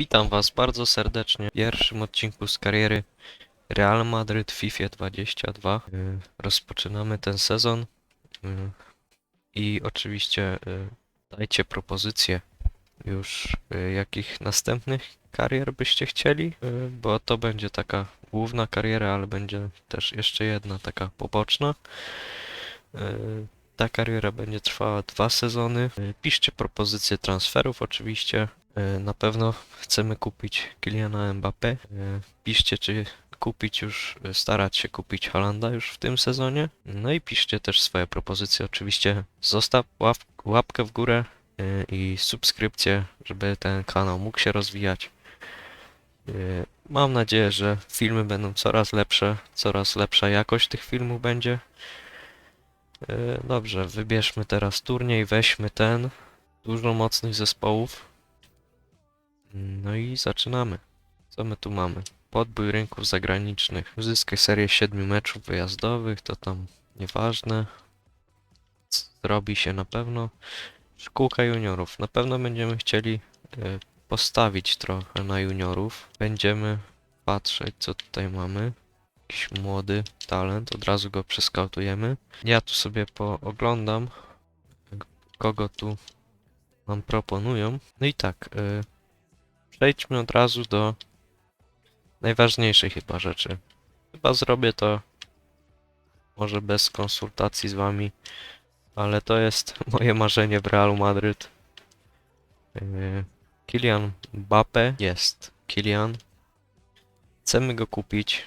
Witam Was bardzo serdecznie w pierwszym odcinku z kariery Real Madryt w FIFA 22. Y, Rozpoczynamy ten sezon y, i oczywiście y, dajcie propozycje już jakich następnych karier byście chcieli, bo to będzie taka główna kariera, ale będzie też jeszcze jedna taka poboczna. Ta kariera będzie trwała dwa sezony. Piszcie propozycje transferów oczywiście. Y, Na pewno chcemy kupić Kyliana Mbappé. Y, Piszcie, czy kupić już, y, starać się kupić Halanda już w tym sezonie. No i piszcie też swoje propozycje. Oczywiście zostaw łap, łapkę w górę i subskrypcję, żeby ten kanał mógł się rozwijać. Mam nadzieję, że filmy będą coraz lepsze, coraz lepsza jakość tych filmów będzie. Dobrze, wybierzmy teraz turniej, weźmy ten. Dużo mocnych zespołów. No i zaczynamy. Co my tu mamy? Podbój rynków zagranicznych. Uzyskaj serię 7 meczów wyjazdowych, to tam nieważne. Zrobi się na pewno. Szkółka juniorów. Na pewno będziemy chcieli e, postawić trochę na juniorów. Będziemy patrzeć, co tutaj mamy. Jakiś młody talent, od razu go przeskautujemy. Ja tu sobie pooglądam, kogo tu nam proponują. No i tak, e, przejdźmy od razu do najważniejszej chyba rzeczy. Chyba zrobię to może bez konsultacji z wami, ale to jest moje marzenie w Realu Madryt. Yy, Kylian Mbappe jest. Kylian. Chcemy go kupić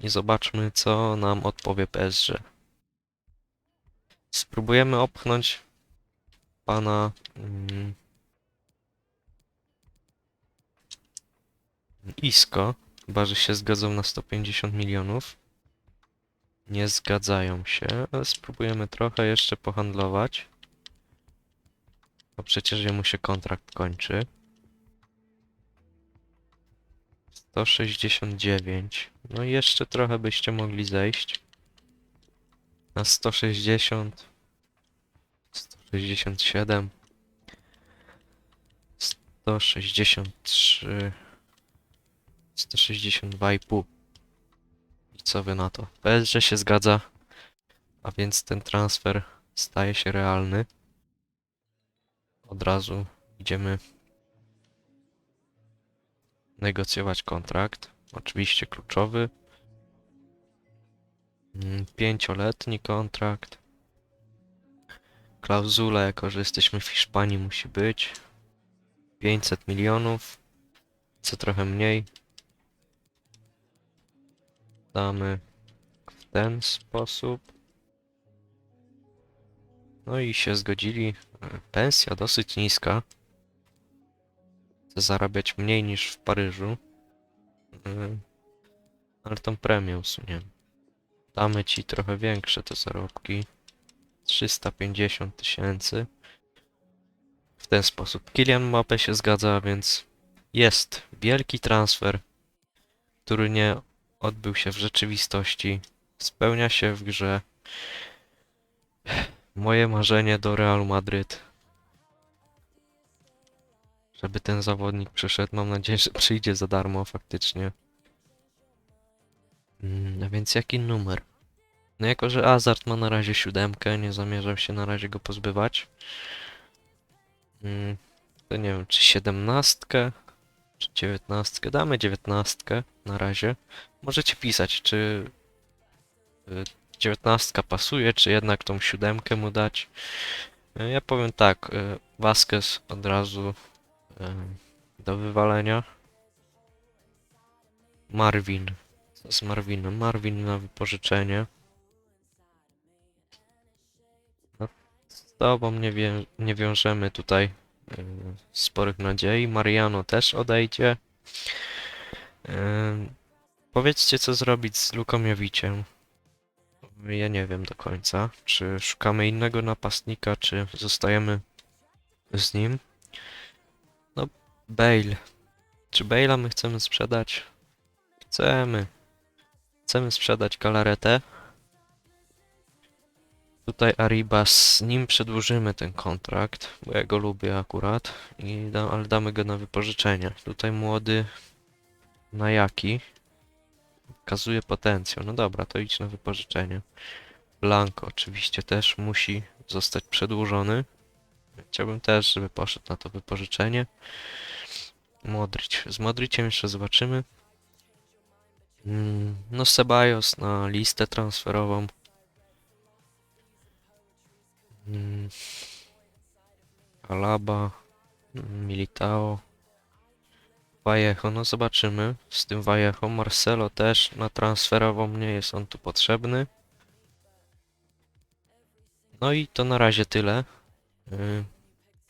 i zobaczmy co nam odpowie PSG. Spróbujemy opchnąć pana Isco, chyba że się zgodzą na 150 milionów. Nie zgadzają się, ale spróbujemy trochę jeszcze pohandlować. Bo przecież jemu się kontrakt kończy. 169. No i jeszcze trochę byście mogli zejść. Na 160. 167. 163. 162,5. I na to? PSG się zgadza, a więc ten transfer staje się realny. Od razu idziemy negocjować kontrakt. Oczywiście kluczowy. Mm, Pięcioletni kontrakt. Klauzula, jako że jesteśmy w Hiszpanii, musi być 500 milionów. Co trochę mniej, damy w ten sposób. No i się zgodzili. Pensja dosyć niska. Chcę zarabiać mniej niż w Paryżu. E, Ale tą premię usuniemy. Damy ci trochę większe te zarobki. 350 tysięcy. W ten sposób. Kylian Mbappé się zgadza, więc jest wielki transfer, który nie odbył się w rzeczywistości, spełnia się w grze. Moje marzenie do Realu Madryt. Żeby ten zawodnik przyszedł, mam nadzieję, że przyjdzie za darmo faktycznie. Mm, A więc jaki numer? No jako, że Hazard ma na razie siódemkę, nie zamierzam się na razie go pozbywać. Mm, To nie wiem, czy siedemnastkę, czy dziewiętnastkę. Damy dziewiętnastkę na razie. Możecie pisać, czy y, dziewiętnastka pasuje, czy jednak tą siódemkę mu dać. Y, Ja powiem tak, y, Vasquez od razu y, do wywalenia. Marvin. Co z Marvinem? Marvin na wypożyczenie. No, z tobą nie, nie wiążemy tutaj y, sporych nadziei. Mariano też odejdzie. Powiedzcie, co zrobić z Lukomiowiciem. Ja nie wiem do końca. Czy szukamy innego napastnika, czy zostajemy z nim? No, Bale. Czy Bale'a my chcemy sprzedać? Chcemy. Chcemy sprzedać galaretę. Tutaj Arribas, z nim przedłużymy ten kontrakt, bo ja go lubię akurat, i da, ale damy go na wypożyczenie. Tutaj młody Najaki okazuje potencjał. No dobra, to idź na wypożyczenie. Blanco oczywiście też musi zostać przedłużony. Chciałbym też, żeby poszedł na to wypożyczenie. Modric. Z Modriciem jeszcze zobaczymy. Mm, No Ceballos na listę transferową. Mm, Alaba, Militao, Vallejo, no zobaczymy. Z tym Vallejo, Marcelo też na transferową nie jest on tu potrzebny. No i to na razie tyle. Y,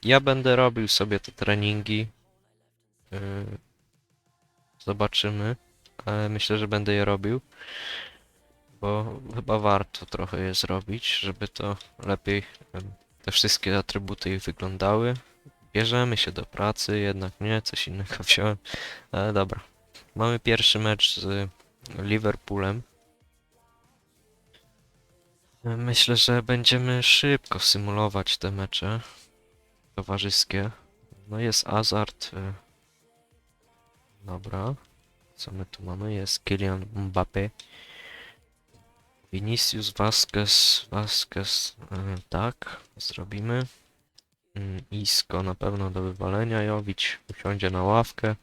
Ja będę robił sobie te treningi. Y, Zobaczymy. Ale myślę, że będę je robił. Bo chyba warto trochę je zrobić, żeby to lepiej te wszystkie atrybuty wyglądały. Bierzemy się do pracy, jednak nie, coś innego wziąłem. Ale dobra. Mamy pierwszy mecz z Liverpoolem. Myślę, że będziemy szybko symulować te mecze towarzyskie. No jest Hazard. y, Dobra. Co my tu mamy? Jest Kylian Mbappé. Vinicius Vasquez. Vasquez. y, Tak, zrobimy. Mm, Isco na pewno do wywalenia. Jowić usiądzie na ławkę.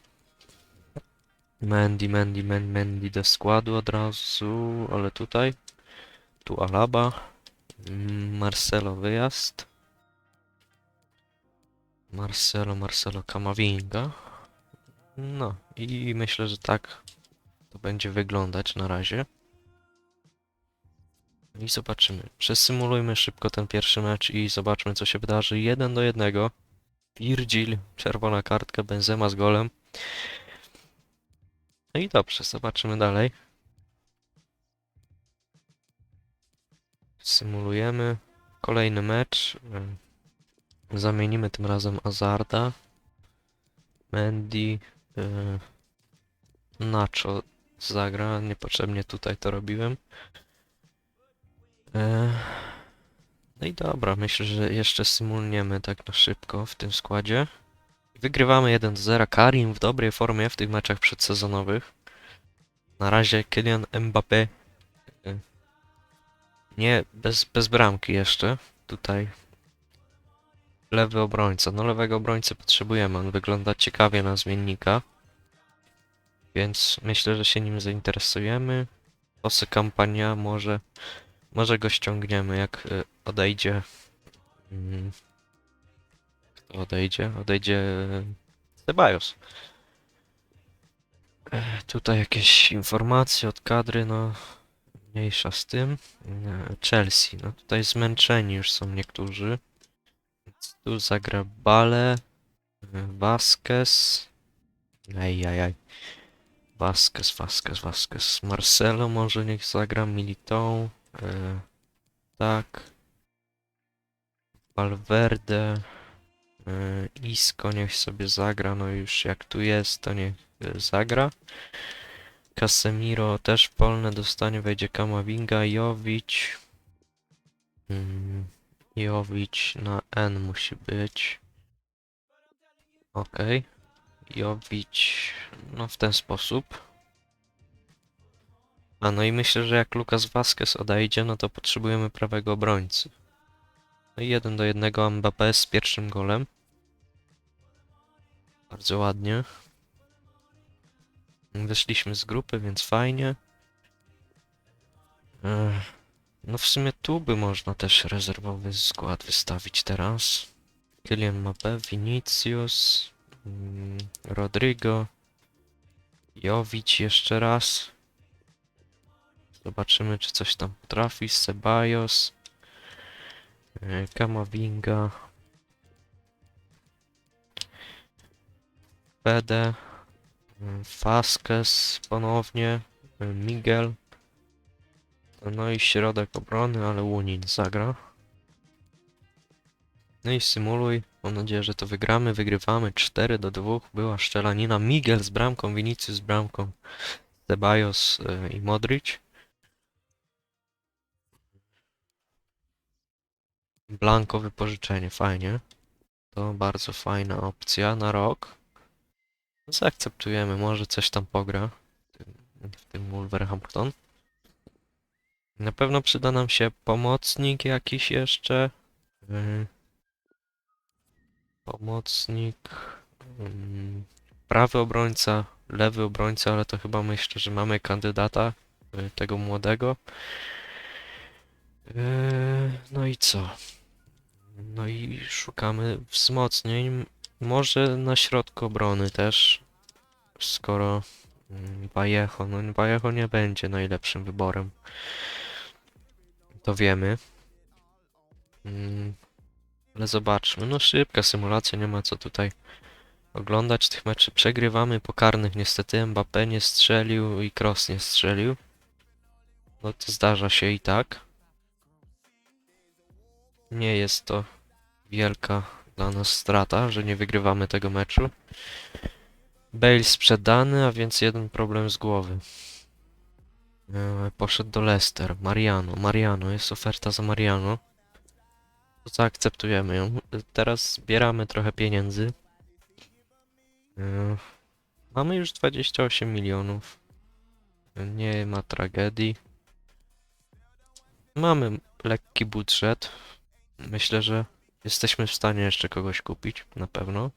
Mendy, Mendy, Mendy, Mendy do składu od razu, ale tutaj. Tu Alaba. Marcelo wyjazd. Marcelo, Marcelo Camavinga. No i myślę, że tak to będzie wyglądać na razie. I zobaczymy. Przesymulujmy szybko ten pierwszy mecz i zobaczmy co się wydarzy. Jeden do jednego. Virgil, czerwona kartka, Benzema z golem. No i dobrze, zobaczymy dalej. Symulujemy. Kolejny mecz. Zamienimy tym razem Azarda. Mendy. y, Nacho zagra. Niepotrzebnie tutaj to robiłem. E, No i dobra, myślę, że jeszcze symulniemy tak na szybko w tym składzie. Wygrywamy 1 do 0. Karim w dobrej formie w tych meczach przedsezonowych. Na razie Kylian Mbappé y, nie, bez, bez bramki jeszcze. Tutaj lewy obrońca. No lewego obrońcy potrzebujemy. On wygląda ciekawie na zmiennika. Więc myślę, że się nim zainteresujemy. Osy kampania może, może go ściągniemy jak y, odejdzie. Mm, Kto odejdzie? Odejdzie y, Ceballos. E, Tutaj jakieś informacje od kadry, no mniejsza z tym. E, Chelsea, no tutaj zmęczeni już są niektórzy. Więc tu zagra Bale, e, Vasquez. Ejajaj. Vasquez, Vasquez, Vasquez. Marcelo może niech zagra Militão. E, tak. Valverde. E, Isco niech sobie zagra, no już jak tu jest, to niech e, zagra. Casemiro też polne dostanie, wejdzie Kamavinga, Jovic. Mm, Jovic na N musi być. Okej. Jovic, no w ten sposób. A no i myślę, że jak Lucas Vasquez odejdzie, no to potrzebujemy prawego obrońcy. No i jeden do jednego Mbappé z pierwszym golem. Bardzo ładnie. Wyszliśmy z grupy, więc fajnie. Ech, No w sumie tu by można też rezerwowy skład wystawić teraz. Kylian Mbappé, Vinicius, mm, Rodrigo, Jovic jeszcze raz. Zobaczymy, czy coś tam trafi. Ceballos, e, Camavinga, Fede, mm, Vasquez ponownie, e, Miguel. No i środek obrony, ale Łunin zagra. No i symuluj. Mam nadzieję, że to wygramy. Wygrywamy 4 do 2. Była szczelanina. Miguel z bramką, Vinicius z bramką, Ceballos e, i Modric. Blanko wypożyczenie, fajnie. To bardzo fajna opcja na rok. Zaakceptujemy, może coś tam pogra w tym, Wolverhampton. Na pewno przyda nam się pomocnik jakiś jeszcze. Yy, Pomocnik. ym, Prawy obrońca, lewy obrońca, ale to chyba myślę, że mamy kandydata y, tego młodego. Yy, No i co? No i szukamy wzmocnień. Może na środku obrony też. Skoro mm, Vallejo, no nie będzie najlepszym wyborem. To wiemy. Mm, Ale zobaczmy. No szybka symulacja, nie ma co tutaj oglądać tych meczy. Przegrywamy po karnych niestety. Mbappé nie strzelił i Kroos nie strzelił. No to zdarza się i tak. Nie jest to wielka dla nas strata, że nie wygrywamy tego meczu. Bale sprzedany, a więc jeden problem z głowy. E, Poszedł do Leicester. Mariano. Mariano. Jest oferta za Mariano. Zaakceptujemy ją. Teraz zbieramy trochę pieniędzy. E, Mamy już 28 milionów. Nie ma tragedii. Mamy lekki budżet. Myślę, że jesteśmy w stanie jeszcze kogoś kupić, na pewno.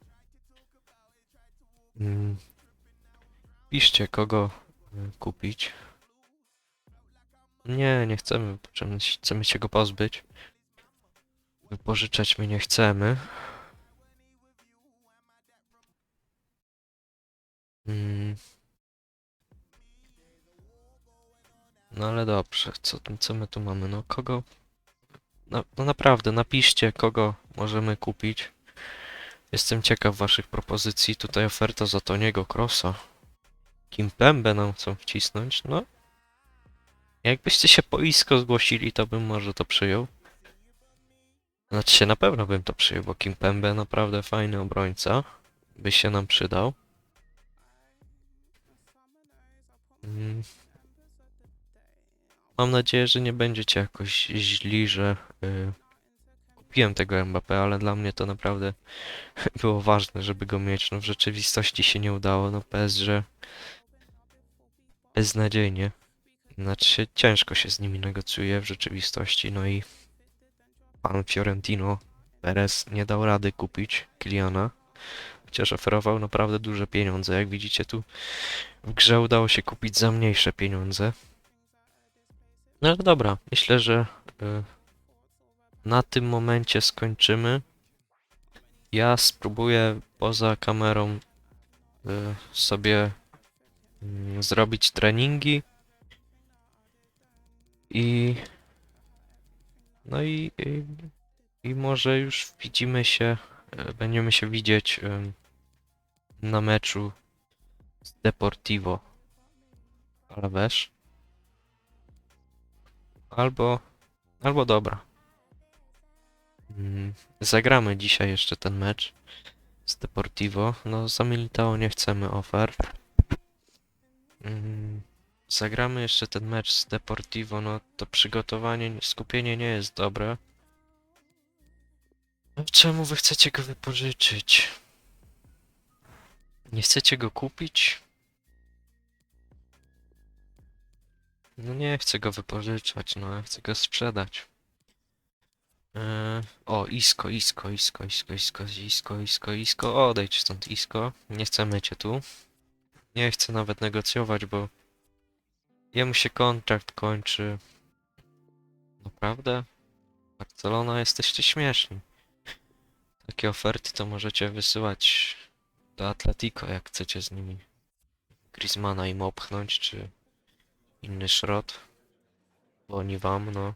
Mm. Piszcie, kogo y, kupić. Nie, nie chcemy, chcemy, się go pozbyć. Wypożyczać my nie chcemy. Mm. No ale dobrze, co, co my tu mamy? No kogo? No, no naprawdę, napiszcie, kogo możemy kupić. Jestem ciekaw waszych propozycji. Tutaj oferta za Toniego Crossa. Kimpembe nam chcą wcisnąć, no. Jakbyście się po ISKO zgłosili, to bym może to przyjął. Znaczy się na pewno bym to przyjął, bo Kimpembe naprawdę fajny obrońca. By się nam przydał. Mm. Mam nadzieję, że nie będziecie jakoś źli, że kupiłem tego Mbappé, ale dla mnie to naprawdę było ważne, żeby go mieć. No w rzeczywistości się nie udało. No PSG beznadziejnie. Znaczy się ciężko się z nimi negocjuje w rzeczywistości. No i pan Fiorentino Perez nie dał rady kupić Kiliana. Chociaż oferował naprawdę duże pieniądze. Jak widzicie tu w grze udało się kupić za mniejsze pieniądze. No ale dobra, myślę, że y, na tym momencie skończymy. Ja spróbuję poza kamerą y, sobie mm, zrobić treningi i no i, i, i może już widzimy się, y, będziemy się widzieć na meczu z Deportivo Alaves. Albo, albo dobra. Mm, Zagramy dzisiaj jeszcze ten mecz z Deportivo. No, za Militao nie chcemy ofer. Mm, Zagramy jeszcze ten mecz z Deportivo. No, to przygotowanie, skupienie nie jest dobre. No, czemu wy chcecie go wypożyczyć? Nie chcecie go kupić? No nie chcę go wypożyczać, no ja chcę go sprzedać. Isko, Isko, Isko, Isko, Isko, Isko, Isko, Isko, odejdź stąd Isko. Nie chcemy cię tu. Nie chcę nawet negocjować, bo jemu się kontrakt kończy. Naprawdę? Barcelona, jesteście śmieszni. Takie oferty to możecie wysyłać do Atletico, jak chcecie z nimi Griezmana im opchnąć, czy inny szrot. Bo oni wam, no.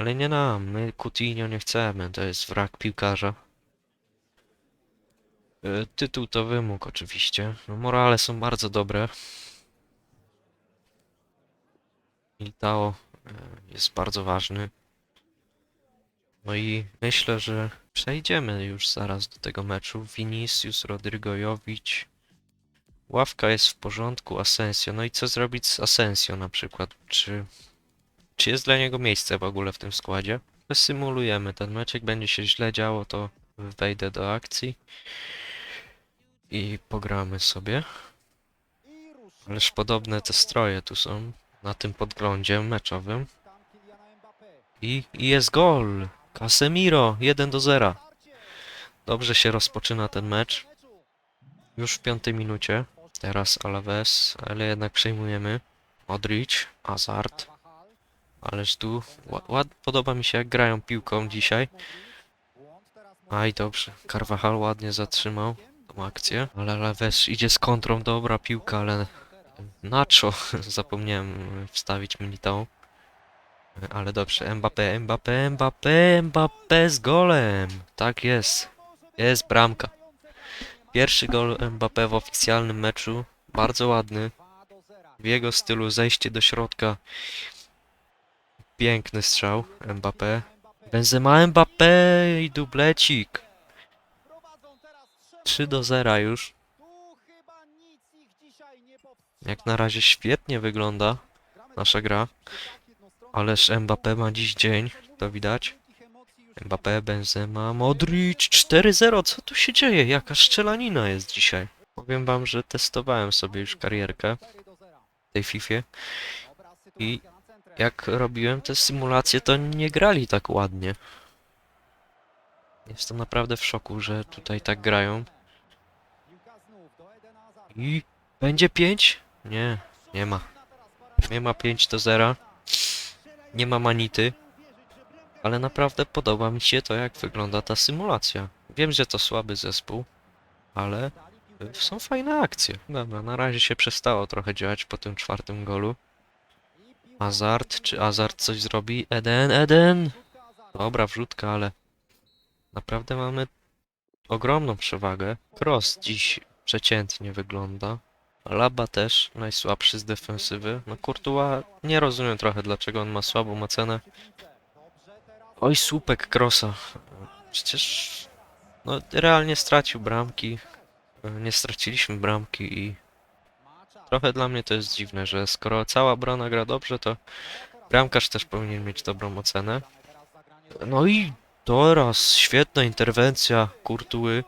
Ale nie nam, my Coutinho nie chcemy, to jest wrak piłkarza. E, Tytuł to wymóg oczywiście. No, morale są bardzo dobre. Militao e, jest bardzo ważny. No i myślę, że przejdziemy już zaraz do tego meczu. Vinicius, Rodrygo Jovic. Ławka jest w porządku, Asensio. No i co zrobić z Asensio na przykład? Czy, czy jest dla niego miejsce w ogóle w tym składzie? symulujemy ten mecz. Jak będzie się źle działo, to wejdę do akcji i pogramy sobie. Ależ podobne te stroje tu są na tym podglądzie meczowym. I, i jest gol! Casemiro 1 do 0. Dobrze się rozpoczyna ten mecz. Już w piątej minucie. Teraz Alaves, ale jednak przejmujemy. Modric, Hazard. Ależ tu ła- ład, podoba mi się jak grają piłką dzisiaj. Aj dobrze, Carvajal ładnie zatrzymał tą akcję. Ale Alaves idzie z kontrą, dobra piłka, ale Nacho zapomniałem wstawić Militao. Ale dobrze, Mbappé, Mbappé, Mbappé, Mbappé z golem. Tak jest. Jest bramka. Pierwszy gol Mbappé w oficjalnym meczu. Bardzo ładny. W jego stylu zejście do środka. Piękny strzał Mbappé. Benzema Mbappé i dublecik. 3 do 0 już. Jak na razie świetnie wygląda nasza gra. Ależ Mbappé ma dziś dzień, to widać. Mbappé, Benzema, Modric 4-0. Co tu się dzieje? Jaka szczelanina jest dzisiaj. Powiem wam, że testowałem sobie już karierkę w tej Fifie i jak robiłem te symulacje, to nie grali tak ładnie. Jestem naprawdę w szoku, że tutaj tak grają. I będzie 5? Nie, nie ma. Nie ma 5 do 0. Nie ma manity. Ale naprawdę podoba mi się to, jak wygląda ta symulacja. Wiem, że to słaby zespół, ale są fajne akcje. Dobra, na razie się przestało trochę działać po tym czwartym golu. Hazard, czy Hazard coś zrobi? Eden, Eden! Dobra, wrzutka, ale naprawdę mamy ogromną przewagę. Cross dziś przeciętnie wygląda. Laba też najsłabszy z defensywy. No Courtois nie rozumiem trochę dlaczego on ma słabą ocenę. Oj, słupek Krosa. Przecież no realnie stracił bramki. Nie straciliśmy bramki i trochę dla mnie to jest dziwne, że skoro cała obrona gra dobrze, to bramkarz też powinien mieć dobrą ocenę. No i teraz świetna interwencja Kurtuły.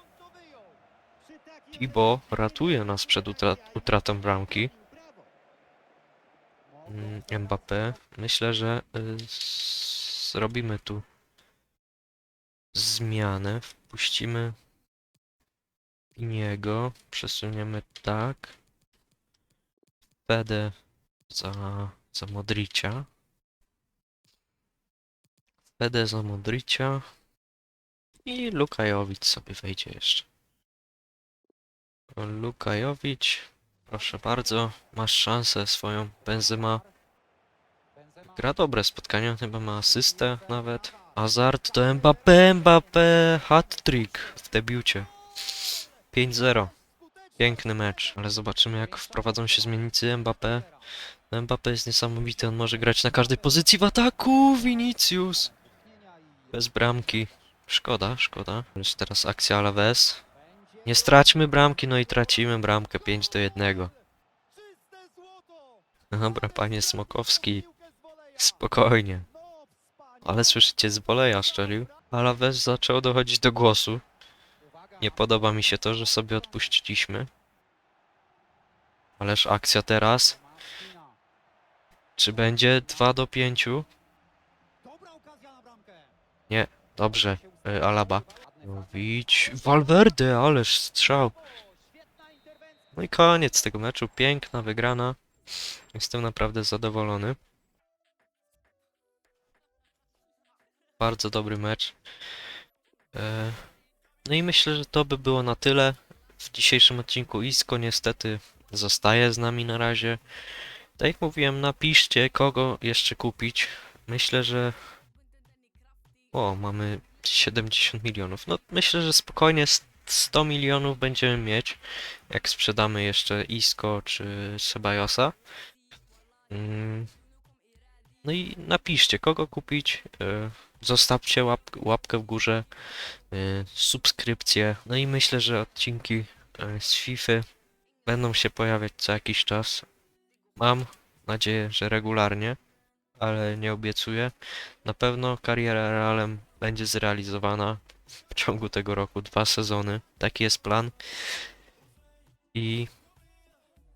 Tibo ratuje nas przed utra utratą bramki. Mm, Mbappé. Myślę, że y, zrobimy tu zmianę. Wpuścimy niego. Przesuniemy tak. Fedę za, za Modricia. Fedę za Modricia. I Lukajowicz sobie wejdzie jeszcze. Lukajowicz, proszę bardzo, masz szansę swoją. Benzema gra dobre spotkanie, chyba ma asystę nawet. Hazard to Mbappé, Mbappé, hat-trick w debiucie. 5-0. Piękny mecz, ale zobaczymy jak wprowadzą się zmiennicy Mbappé. Mbappé jest niesamowity, on może grać na każdej pozycji w ataku, Vinicius. Bez bramki. Szkoda, szkoda. Lecz teraz akcja Alaves. Nie straćmy bramki, no i tracimy bramkę 5 do 1. Dobra, panie Smokowski, spokojnie. Ale słyszycie, z boleja szczelił. Alaves zaczął dochodzić do głosu. Nie podoba mi się to, że sobie odpuściliśmy. Ależ akcja teraz. Czy będzie 2 do 5? Nie, dobrze. Y, Alaba. Jowić. Valverde, ależ strzał. No i koniec tego meczu. Piękna wygrana. Jestem naprawdę zadowolony. Bardzo dobry mecz. E, No i myślę, że to by było na tyle w dzisiejszym odcinku. Isko niestety zostaje z nami na razie. Tak jak mówiłem, napiszcie kogo jeszcze kupić. Myślę, że... O, mamy 70 milionów. No myślę, że spokojnie s- 100 milionów będziemy mieć, jak sprzedamy jeszcze Isco czy Sebajosa. Mm. No i napiszcie, kogo kupić. Zostawcie łap łapkę w górze, e, subskrypcję. No i myślę, że odcinki e, z FIFA będą się pojawiać co jakiś czas. Mam nadzieję, że regularnie. ale nie obiecuję. Na pewno kariera Realem będzie zrealizowana w ciągu tego roku, dwa sezony. Taki jest plan. I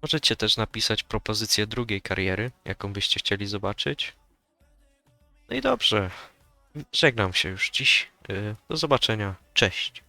możecie też napisać propozycję drugiej kariery, jaką byście chcieli zobaczyć. No i dobrze. Żegnam się już dziś. Y, Do zobaczenia. Cześć.